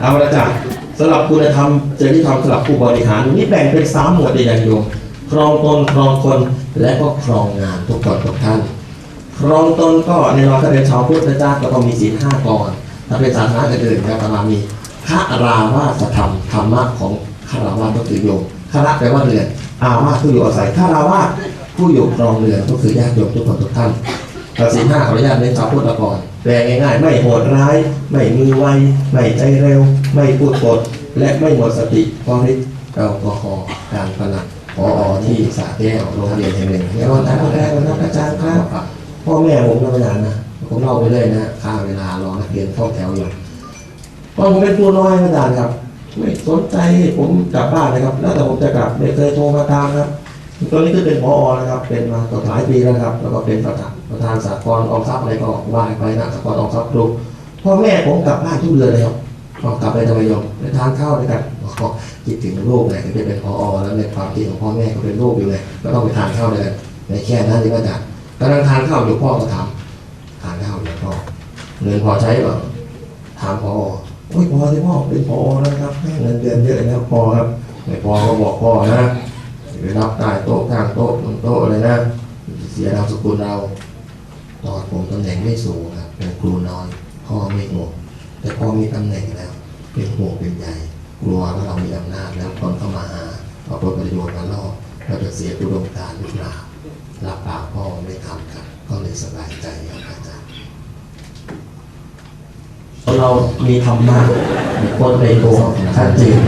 เอาละจ้ะสำหรับคุณธรรมจริยธรรมสำหรับผู้บริหารนี่แบ่งเป็นสามหมวดใหญ่ๆโยมครองตนครองคนและก็ครองงานทุกคนทุกท่านครองตนก็ในนอนถ้าเป็นชาวพุทธนะจ้าก็ต้องมีศีลห้าก่อนถ้าเป็นศาสนาอื่นๆก็ประมาณมีคาราวาสธรรมธรรมะของคาราวาสก็คือโยมคาระแปลว่าเรือนอาวาสผู้อยู่อาศัยคาราวาสผู้อยู่ครองเรือนก็คือญาติโยมทุกคนทุกท่าน ศีลห้าขออนุญาตเน้นชาวพุทธก่อนแปลง่ายๆ ไม่โหดร้าย ไม่มือไว ไม่ใจเร็ว ไม่พูดปด และไม่หมดสติพราะฤทธิ์แอลกอฮอล์การพนันพอที่สาแก้วโรงเรียนแห่งหนึ่งในวันนั้นวันแรกวันนั้นอาจารย์ครับพ่อแม่ผมก็ไม่นานนะผมเล่าไปเรื่อยนะค่าเวลารอนักเรียนเข้าแถวอยู่ตอผมเป็นตัวน้อยอาจารย์ครับ ไม่สนใจผมกลับบ้านนะครับ แล้วแต่ผมจะกลับไม่เคยโทรมาตามครับ ตอนนี้คือเป็นพอนะครับ เป็นมาต่อหลายปีแล้วครับ แล้วก็เป็นประธานประธานสากลออมทรัพย์อะไรก็ว่าไปนะสากลออมทรัพย์ครูพ่อแม่ผมกลับบ้านทุกเดือนเลยครับกลับไปทำไมยมไปทานข้าวด้วยกันก็คิดถึงลูกไงถึงจะเป็นพอแล้วในความคิดของพ่อแม่ก็เป็นลูกอยู่ไงก็ต้องไปทานข้าวด้วยกันในแค่นั้นเองก็จะกำลังทานข้าวอยู่พ่อก็ถามทานข้าวอยู่พ่อเงินพอใช้เปล่าถามพ่อโอ้ยพอที่พ่อเป็นพอแล้วนะครับให้เงินเดือนเยอะแล้วพอครับไม่พอก็บอกพ่อนะ ไปรับใต้โต๊ะข้างโต๊ะบนโต๊ะเลยนะเสียนามสกุลเราตอนผมตำแหน่งไม่สูงครับเป็นครูน้อยพ่อไม่ห่วงแต่พ่อมีตำแหน่งแล้ว เป็นห่วงเป็นใยกลัวว่าเรามีอำนาจแล้วคนเข้ามาหาเอาผลประโยชน์มาล่อเราจะเสียอุดมการณ์หรือเปล่ารับปากพ่อไม่ทำครับก็เลยสบายใจครับอาจารย์เรามีธรรมะมีคนในตัวชัดเจน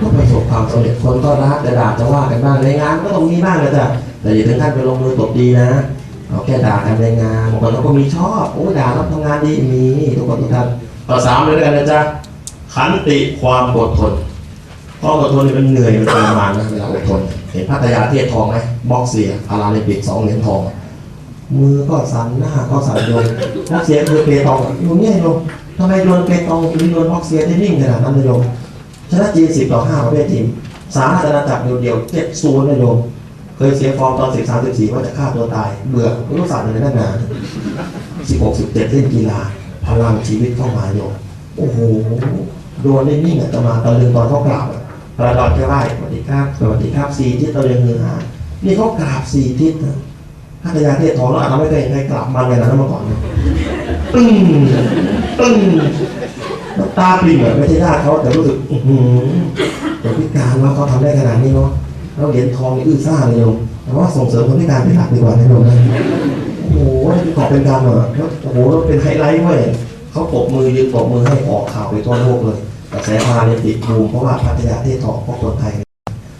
ก็ประสบความสำเร็จคนก็รักจะด่าจะว่ากันบ้างในงานก็ต้องมีบ้างนะจ๊ะแต่อย่าถึงขั้นไปลงมือตบดีนะเอาแค่ด่ากันในงานบางคนเขาก็มีชอบโอ้ด่าแล้วทำงานดีมีทุกคนทุกท่านข้อสามเลยแล้วยกันนะจ๊ะขันติความอดทนความอดทนนี่มันเหนื่อยมันทรมานนะเวลาอดทนเห็นพัทยาเทศทองไหมบ็อกเสียพาราลิมปิกสองเหรียญทอง มือก็สั่นหน้าก็สั่นโยนบ็อกเสียคือเปตองอยู่เนี่ยโยมทำไมโดนเปตองหรือโดนบ็อกเสียได้นิ่งขนาดนั้นนะโยม ชนะจีนสิบต่อห้าประเภททีมสามารถชนะจับเดียวเดียวเจ็ดศูนย์นะโยมเคยเสียฟอร์มตอนสิบสามสิบสี่ว่าจะฆ่าตัวตาย เบื่อไม่รู้สั่นเลยนั่นนานสิบหกสิบเจ็ดเล่นกีฬาพลังชีวิตเข้ามาโยมโอ้โหโดนได้นิ่งอะจะมาตะลึงตอนเขากราบอะพระดอนแค่ไหว้สวัสดีครับสวัสดีครับสี่ทิศตะลึงฮือฮานี่เขากราบสีทิศนะพัทยาเทศทองแล้วอาจจะไม่เคยเห็นใครกราบมันเลยนะเมื่อก่อนนะปึ้งปึ้ง น้ำตาปริ่มอะไม่ใช่ญาติเขาแต่รู้สึกอื้อหือคนพิการแล้วเขาทำได้ขนาดนี้เนาะเราเหรียญทองนี่อื้อซ่าเลยโยมแต่ว่าส่งเสริมคนพิการเป็นหลักดีกว่านะโยมนะโอ้โหนี่กอบเป็นการเหรอโอ้โหเป็นไฮไลท์เว้ยเขาปรบมือยืนปรบมือให้ออกข่าวไปทั่วโลกเลยกระแสพาเนี่ยติดบูมเพราะว่าพัทยาเทศทองพวกคนไทย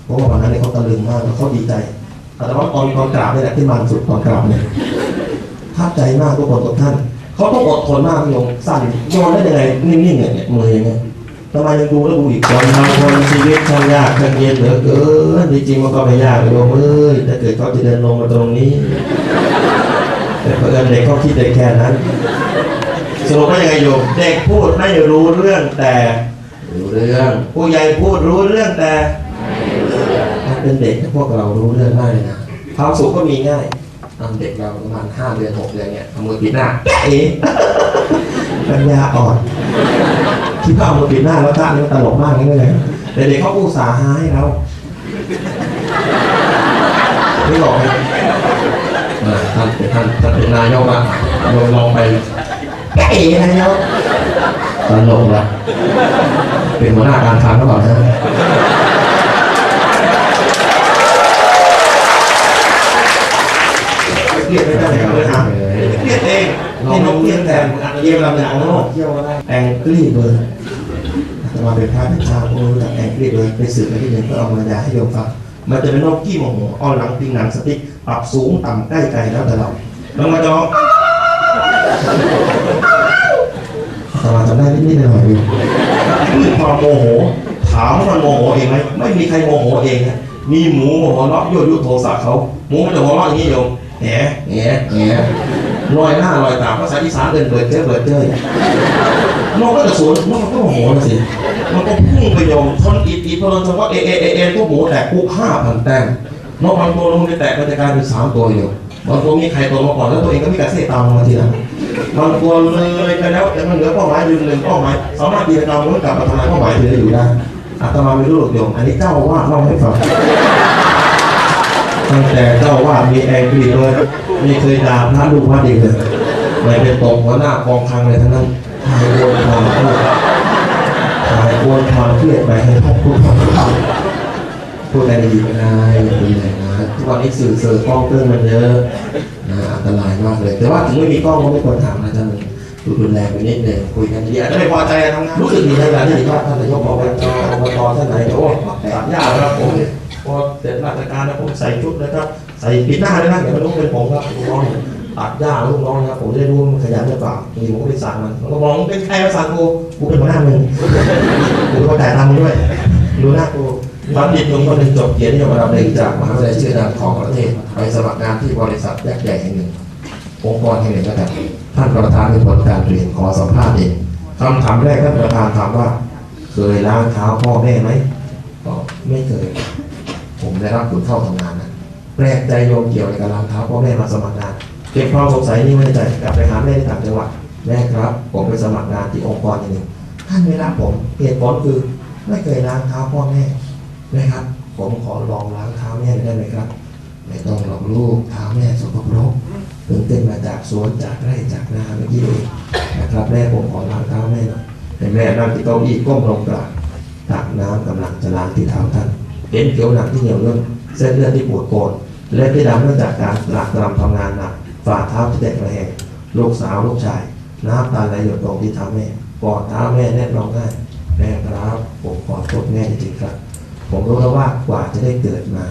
เพราะว่าวันนั้นเนี่ยเขาตะลึงมากแล้วเขาดีใจแต่ว่าตอนตอนกราบนี่แหละที่มันสุดตอนกราบเนี่ยภาพใจมากทุกคนทุกท่าน เขาต้องอดทนมากโยมสั่นโยนได้ยังไงนิ่งๆเนี่ยเนี่ยมืออย่างเงี้ยทำไมยังดูแล้วดูอีกคนบางคนชีวิตช่างยากช่างเย็นเหลือเกินจริงๆมันก็ไม่ยากโยมเอ้ยถ้าเกิดเขาจะเดินลงมาตรงนี้แต่เพื่อนเด็กเขาคิดได้แค่นั้นสรุปว่ายังไงโยมเด็กพูดไม่รู้เรื่องแต่รู้เรื่อง ผู้ใหญ่พูดรู้เรื่องแต่ถ้าเป็นเด็กพวกเรารู้เรื่องมายนะความสุขก็มีง่าย เด็กเราประมาณห้าเดือนหกเดือนเนี่ยเอามือปิดหน้า เอ๊ะปัญญาอ่อนคิดว่าเอามือปิดหน้าแล้วท่านี้มันตลกมากนี่เลยแต่เด็กเขาอุตส่าห์หาให้เราไม่หลอกไหมเออท่านเป็นท่านท่านเป็นนายกอะลองลองไปเก๋แล้วตลกละเป็นหัวหน้าการทางหรือเปล่านะ เกลียดไม่ได้เลยนะเกลียดเองนี่นกเกลียดแต่เยี่ยมลำหนังเนาะแองกลีเบอร์จะมาเป็นพระเป็นเจ้าโอ้จากแองกลีเบอร์ไปสืบไปที่หนึ่งก็เอามาด่าให้โยมฟังมันจะเป็นนกกี้โมโหอ้อนหลังพิงหนังสติ๊กปรับสูงต่ำใกล้ไกลแล้วแต่เราลงมาจองสมาจำได้นิดๆหน่อยๆอยู่ด้วยความโมโหถามว่ามันโมโหเองไหมไม่มีใครโมโหเองนะมีหมูหัวเราะยั่วยุโทสะเขาหมูมันจะหัวเราะอย่างนี้โยม แหนแหนแหนลอยหน้าลอยตาภาษาอีสานเดินเปิดเจ้ยเปิดเจ้ยนกก็จะสวนนกมันก็โมโหนสิมันก็พุ่งไปโยมทนอีดอีดพอเราจะว่าเอเอเอเอตัวหมูแตกปุ๊บห้าพันแต้มนกบางตัวลงไปแตกก็จะกลายเป็นสามตัวอยู่บางตัวมีไข่ตัวมาก่อนแล้วตัวเองก็มีกระเสตามลงมาทีหลังมันควเลยไปแล้วแต่มันเหลือเป้าหมายยืนหนึ่งเป้าหมายสามารถกิจกรรมมันกลับมาทำลายเป้าหมายที่เหลืออยู่ได้อาตมาไม่รู้หรอกโยมอันนี้เจ้าว่าเล่าให้ฟัง ตั้งแต่เจ้าอาว่าสมีแองกฤษเลยไม่เคยด่าพระลูกพระเด็กเลยไม่เป็นตรงหัวหน้ากองคลังเลยทั้งนั้นทายโวนความเครียดทายโวนความเครียดไปให้พ่อพูดความพูดอะไรดีไม่ได้พูดอะไรนะทุกวันนี้สื่อเสื่อกล้องเครื่องมันเยอะนะอันตรายมากเลย แต่ว่าถึงไม่มีกล้องก็ไม่ควรทำนะท่านดูรุนแรงไปนิดหนึ่งคุยกันดีอาจจะไม่พอใจทำงานรู้สึกดีในการที่เห็นว่าท่านนายกอบจอบตท่านไหนโอ้ตัดหญ้าแล้วผมเนี่ยพ อเสร็จราชการแล้วผมใส่ชุดนะครับ ใส่ปิดหน้าด้วยนะเดี๋ยวมันต้องเป็นผมครับลูกน้องตัดหญ้าลูกน้องนะครับผมจะได้รู้มันขยันหรือเปล่าบางทีผมก็ไปสั่งมันมันก็มองเป็นใครมาสั่งกูกูเป็นหัวหน้ามึงกูเป็นคนจ่ายตังค์ด้วยดูหน้ากูตอนดิบลงคนหนึ่งจบเกียรตินิยมระดับหนึ่งจากมหาวิทยาลัยชื่อดังของประเทศไปสมัครงานที่บริษัทยักษ์ใหญ่แห่งหนึ่งองค์กรแห่งหนึ่งแล้วกันท่านประธานในผลการเรียนขอสัมภาษณ์เองคำถามแรกท่านประธานถามว่า เคยล้างเท้าพ่อแม่ไหมตอบไม่เคย ผมได้รับคุณเข้าทำงานนะแปลกใจโยมเกี่ยวในการล้างเท้าพ่อแม่มาสมัครงานเก็บความสงสัยนี้ไว้ใจกลับไปหาแม่ที่ต่างจังหวัดแม่ครับ ผมไปสมัครงานที่องค์กรแห่งหนึ่งท่านไม่รับผมเหตุผลคือไม่เคยล้างเท้าพ่อแม่แม่ครับ ผมขอลองล้างเท้าแม่ได้ไหมครับไม่ต้องหรอกลูกเท้าแม่สกปรกเพิ่งขึ้นมาจากสวนจากไร่จากนาเมื่อกี้เองนะครับแม่ผมขอล้างเท้าแม่หน่อยแต่แม่นั่งที่เก้าอี้ก้มลงกราบตักน้ำกำลังจะล้างที่เท้าท่าน เห็นผิวหนังที่เหนียวเนื่องเส้นเลือดที่ปวดโกนและที่ดำเนื่องจากการหลักตรำทำงานหนักฝ่าเท้าที่แตกระแหงลูกสาวลูกชาย น้ำตาไหลหยดลงที่เท้าแม่กอดเท้าแม่แน่นร้องไห้แม่ครับผมขอโทษแม่จริงๆครับ ผมรู้แล้วว่ากว่าจะได้เกิดมา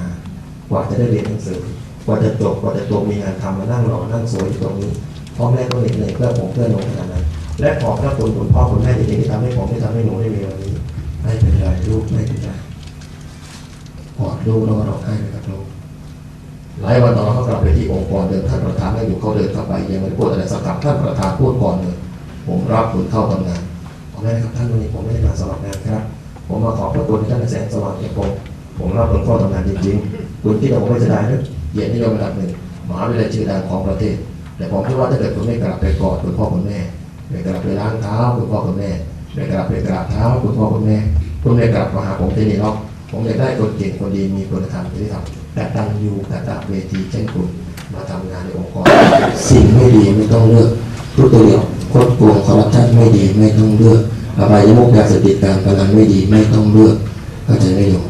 กว่าจะได้เรียนหนังสือกว่าจะจบกว่าจะตัวมีงานทำมานั่งรอนั่งสวยอยู่ตรงนี้พ่อแม่ก็เหน็ดเหนื่อยเพื่อผมเพื่อหนูขนาดนั้นและขอบพระคุณคุณพ่อคุณแม่จริงๆที่ทำให้ผมที่ทำให้หนูได้มีวันนี้ไม่เป็นไรลูกไม่เป็นไร กอดลูกแล้วก็ร้องไห้นะครับลูกหลายวันต่อมาเขากลับไปที่องค์กรเดิมท่านประธานไม่อยู่เขาเดินเข้าไปยังไม่พูดอะไรสักคำท่านประธานพูดก่อนเลยผมรับคุณเข้าทำงานผมไม่ได้ครับท่านวันนี้ผมไม่ได้มาสมัครงานครับ ผมมาขอบพระคุณท่านแสงสว่างแห่ผมผมรับคุณเข้าทำงานจริงๆคุณที่เราไม่จะได้นะเกียรตินิยมระดับหนึ่งมหาวิทยาลัยชื่อดังของประเทศ แต่ผมคิดว่าถ้าเกิดคุณไม่กลับไปกอดคุณพ่อคุณแม่ไม่กลับไปล้างเท้าคุณพ่อคุณแม่ไม่กลับไปกราบเท้าคุณพ่อคุณแม่คุณไม่กลับมาหาผมที่นี่หรอก ผมอยากได้คนเก่งคนดีมีคุณธรรมที่ทำแต่ดังอยู่แต่ตาเวทีเช่นคุณมาทำงานในองค์กร สิ่งไม่ดีไม่ต้องเลือกทุกตัวเดียวโคดโกงคอร์รัปชันไม่ดีไม่ต้องเลือกอบายมุกยาเสพติดการพนันไม่ดีไม่ต้องเลือกเข้าใจไม่ยม